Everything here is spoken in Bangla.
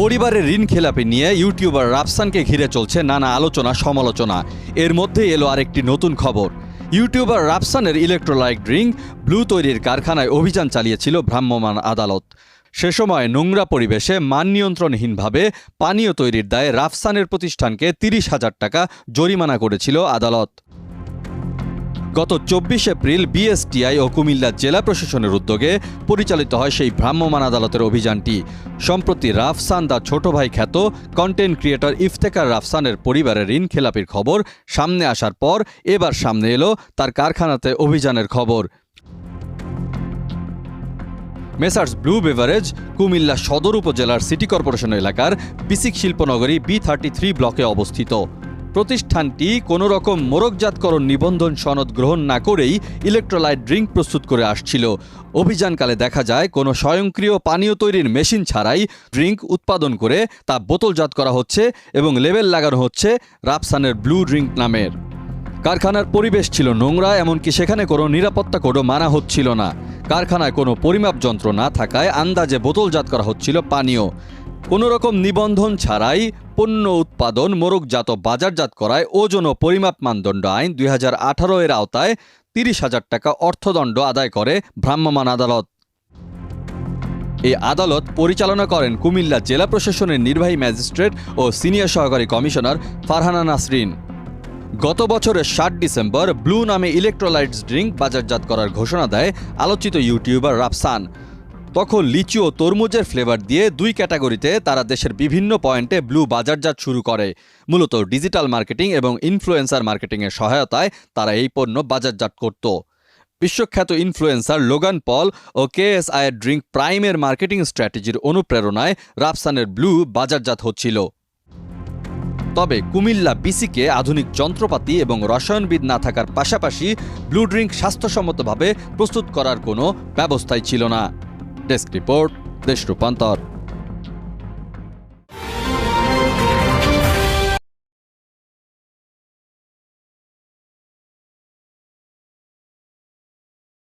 পরিবারের ঋণ খেলাপি নিয়ে ইউটিউবার রাফসানকে ঘিরে চলছে নানা আলোচনা, সমালোচনা। এর মধ্যে এলো আরেকটি নতুন খবর। ইউটিউবার রাফসানের ইলেকট্রোলাইট ড্রিঙ্ক ব্লু তৈরির কারখানায় অভিযান চালিয়েছিল ভ্রাম্যমাণ আদালত। সে সময় নোংরা পরিবেশে মান নিয়ন্ত্রণহীনভাবে পানীয় তৈরির দায়ে রাফসানের প্রতিষ্ঠানকে তিরিশ হাজার টাকা জরিমানা করেছিল আদালত। গত চব্বিশ এপ্রিল বিএসটিআই ও কুমিল্লা জেলা প্রশাসনের উদ্যোগে পরিচালিত হয় সেই ভ্রাম্যমাণ আদালতের অভিযানটি। সম্প্রতি রাফসান দা ছোট ভাই খ্যাত কন্টেন্ট ক্রিয়েটর ইফতেকার রাফসানের পরিবারের ঋণ খেলাপির খবর সামনে আসার পর এবার সামনে এলো তার কারখানাতে অভিযানের খবর। মেসার্স ব্লু বেভারেজ, কুমিল্লা সদর উপজেলার সিটি কর্পোরেশন এলাকার বিসিক শিল্পনগরী বি থার্টি থ্রি ব্লকে অবস্থিত। প্রতিষ্ঠানটি কোনো রকম মোরকজাতকরণ নিবন্ধন সনদ গ্রহণ না করেই ইলেকট্রোলাইট ড্রিঙ্ক প্রস্তুত করে আসছিল। অভিযানকালে দেখা যায়, কোনো স্বয়ংক্রিয় পানীয় তৈরির মেশিন ছাড়াই ড্রিঙ্ক উৎপাদন করে তা বোতলজাত করা হচ্ছে এবং লেবেল লাগানো হচ্ছে রাপসানের ব্লু ড্রিঙ্ক নামের। কারখানার পরিবেশ ছিল নোংরা, এমনকি সেখানে কোনো নিরাপত্তা কোডও মানা হচ্ছিল না। কারখানায় কোনো পরিমাপ যন্ত্র না থাকায় আন্দাজে বোতলজাত করা হচ্ছিল পানীয়। কোনো রকম নিবন্ধন ছাড়াই পণ্য উৎপাদন মোরগজাত বাজারজাত করায় ওজন ও পরিমাপ মানদণ্ড আইন দুই হাজার আঠারো এর আওতায় তিরিশ হাজার টাকা অর্থদণ্ড আদায় করে ভ্রাম্যমাণ আদালত। এই আদালত পরিচালনা করেন কুমিল্লা জেলা প্রশাসনের নির্বাহী ম্যাজিস্ট্রেট ও সিনিয়র সহকারী কমিশনার ফারহানা নাসরিন। গত বছরের ষাট ডিসেম্বর ব্লু নামে ইলেকট্রোলাইটস ড্রিঙ্ক বাজারজাত করার ঘোষণা দেয় আলোচিত ইউটিউবার রাফসান। তখন লিচু ও তরমুজের ফ্লেভার দিয়ে দুই ক্যাটাগরিতে তারা দেশের বিভিন্ন পয়েন্টে ব্লু বাজারজাত শুরু করে। মূলত ডিজিটাল মার্কেটিং এবং ইনফ্লুয়েন্সার মার্কেটিংয়ের সহায়তায় তারা এই পণ্য বাজারজাত করত। বিশ্বখ্যাত ইনফ্লুয়েন্সার লোগান পল ও কেএসআইয়ের ড্রিঙ্ক প্রাইমের মার্কেটিং স্ট্র্যাটেজির অনুপ্রেরণায় রাফসানের ব্লু বাজারজাত হচ্ছিল। তবে কুমিল্লা বিসিকে আধুনিক যন্ত্রপাতি এবং রসায়নবিদ না থাকার পাশাপাশি ব্লু ড্রিঙ্ক স্বাস্থ্যসম্মতভাবে প্রস্তুত করার কোনো ব্যবস্থাই ছিল না। ডেস্ক রিপোর্ট দেশ রূপান্তর।